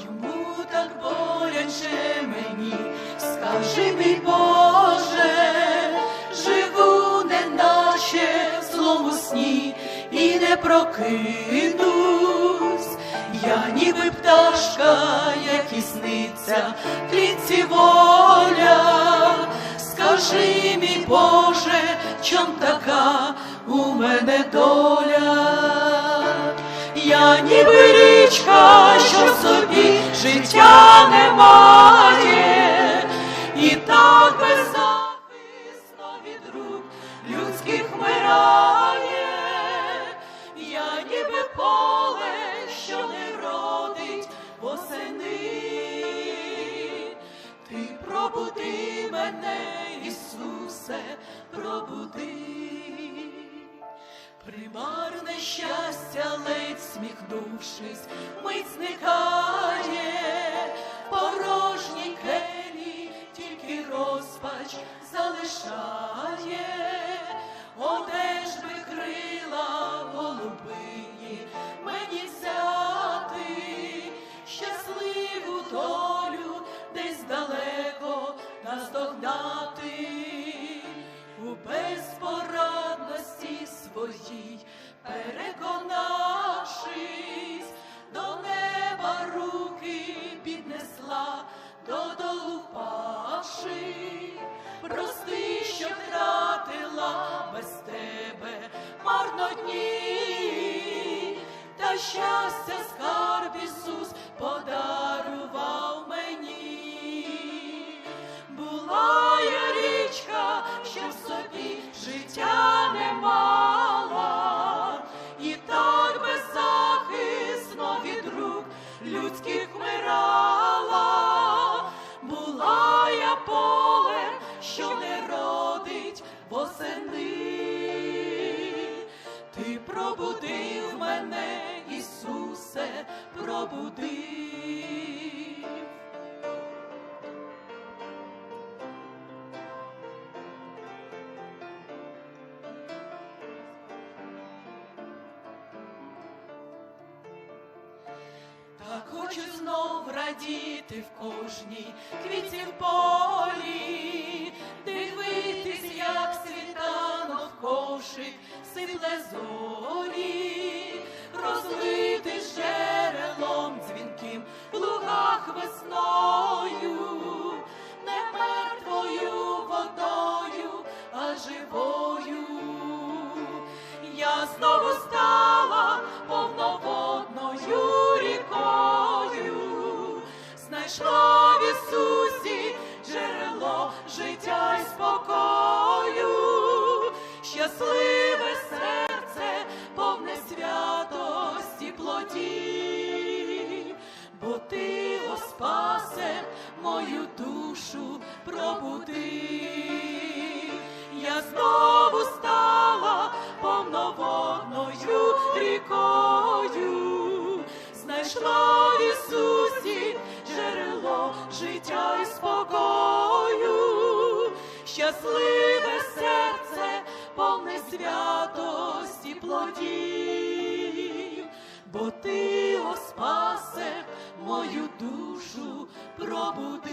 Чому так боляче мені, скажи мій Боже, живу неначе в злому сні і не прокинусь, я ніби пташка, як і сниться, клітці воля, скажи мій Боже, чом така у мене доля. Я ніби річка, собі життя немає, і так беззахисно від рук людських вмирає. Я ніби поле, що не родить восени. Ти пробуди мене, Ісусе, пробуди. Примарне щастя, ледь сміхнувшись, мить зникає, додолу впавши. Прости, що втратила без тебе марно дні, та щастя пробудив мене, Ісусе, пробудив. Так хочу знов радіти в кожній квітці в полі, дивитись, як світанок кошик сипле зорі, життя й спокою, щасливе серце, повне святості плодів, бо ти, о спасе, мою душу пробудив. Я знову стала повноводною рікою, знайшла в Ісусі джерело життя й спокою, щасливе серце, повне святості плодів, бо ти, о мою душу пробудив,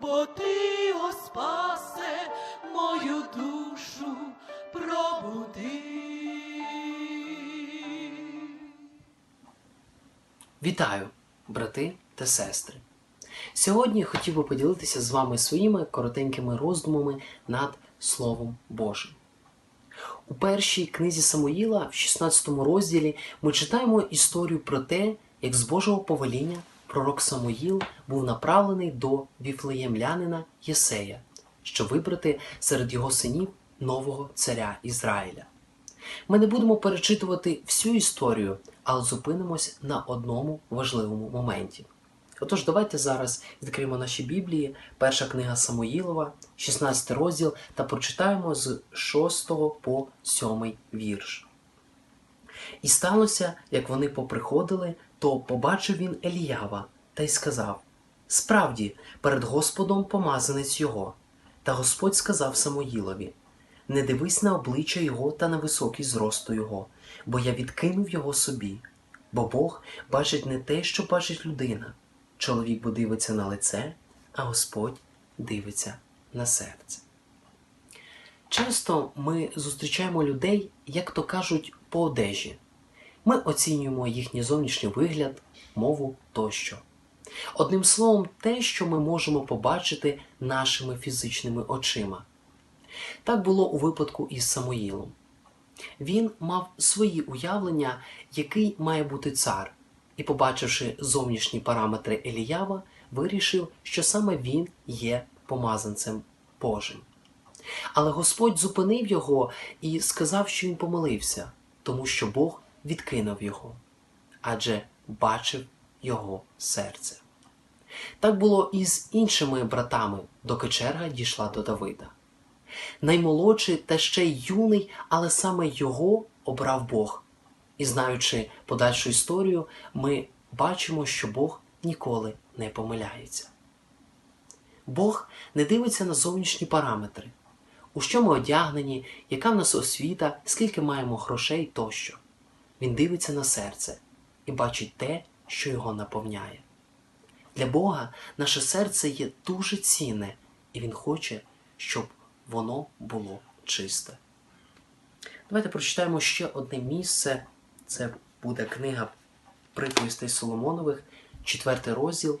бо ти, о мою душу пробудив. Вітаю, брати та сестри! Сьогодні я хотів би поділитися з вами своїми коротенькими роздумами над Словом Божим. У першій книзі Самуїла, в 16 розділі, ми читаємо історію про те, як з Божого повеління пророк Самуїл був направлений до віфлеємлянина Єсея, щоб вибрати серед його синів нового царя Ізраїля. Ми не будемо перечитувати всю історію, але зупинимось на одному важливому моменті. Отож, давайте зараз відкриємо наші Біблії, перша книга Самуїлова, 16 розділ, та прочитаємо з 6 по 7 вірш. І сталося, як вони поприходили, то побачив він Еліява та й сказав: Справді, перед Господом помазанець його. Та Господь сказав Самуїлові: Не дивись на обличчя його та на високий зросту його, бо я відкинув його собі. Бо Бог бачить не те, що бачить людина. Чоловік бо дивиться на лице, а Господь дивиться на серце. Часто ми зустрічаємо людей, як то кажуть, по одежі. Ми оцінюємо їхній зовнішній вигляд, мову тощо. Одним словом, те, що ми можемо побачити нашими фізичними очима. Так було у випадку із Самоїлом. Він мав свої уявлення, який має бути цар, і, побачивши зовнішні параметри Еліява, вирішив, що саме він є помазанцем Божим. Але Господь зупинив його і сказав, що він помилився, тому що Бог відкинув його, адже бачив його серце. Так було і з іншими братами, доки черга дійшла до Давида. Наймолодший та ще й юний, але саме його обрав Бог. І знаючи подальшу історію, ми бачимо, що Бог ніколи не помиляється. Бог не дивиться на зовнішні параметри, у що ми одягнені, яка в нас освіта, скільки маємо грошей тощо. Він дивиться на серце і бачить те, що його наповняє. Для Бога наше серце є дуже цінне, і Він хоче, щоб воно було чисте. Давайте прочитаємо ще одне місце. Це буде книга приповістей Соломонових, 4 розділ,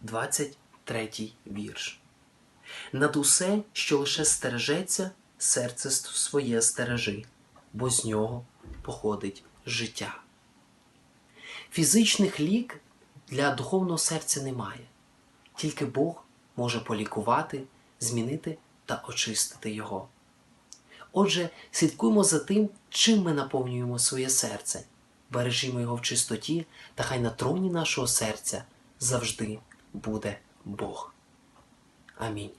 23 вірш. Над усе, що лише стережеться, серце своє стережи, бо з нього походить життя. Фізичних лік для духовного серця немає. Тільки Бог може полікувати, змінити та очистити його. Отже, слідкуємо за тим, чим ми наповнюємо своє серце, бережімо його в чистоті, та хай на троні нашого серця завжди буде Бог. Амінь.